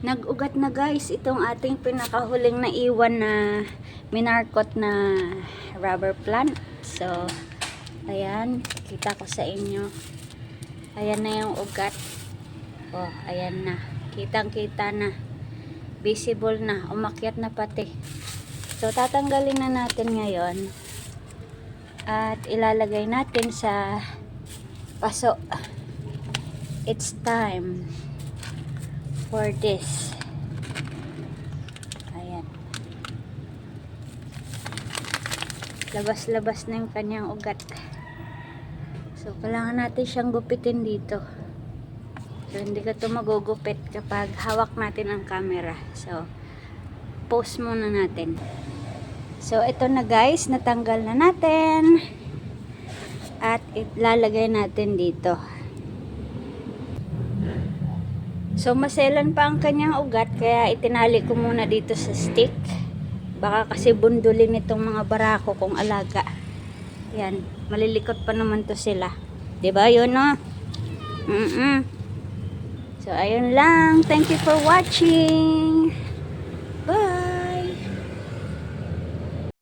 Nag-ugat na guys itong ating pinakahuling na iwan na minarkot na rubber plant. So, ayan, kita ko sa inyo. Ayan na yung ugat. Oh, ayan na. Kitang-kita na. Visible na. Umakyat na pati. So, tatanggalin na natin ngayon. At ilalagay natin sa paso. It's time for this. Ayan. Labas-labas na yung kanyang ugat. So, kailangan natin siyang gupitin dito. So, hindi ka ito magugupit kapag hawak natin ang camera. So, post muna natin. So, ito na guys. Natanggal na natin. At ilalagay natin dito. So, maselan pa ang kanyang ugat. Kaya itinali ko muna dito sa stick. Baka kasi bundulin itong mga barako kung alaga. Yan. Malilikot pa naman to sila. 'Di ba Yun, no? Mm-mm. So, ayun lang. Thank you for watching.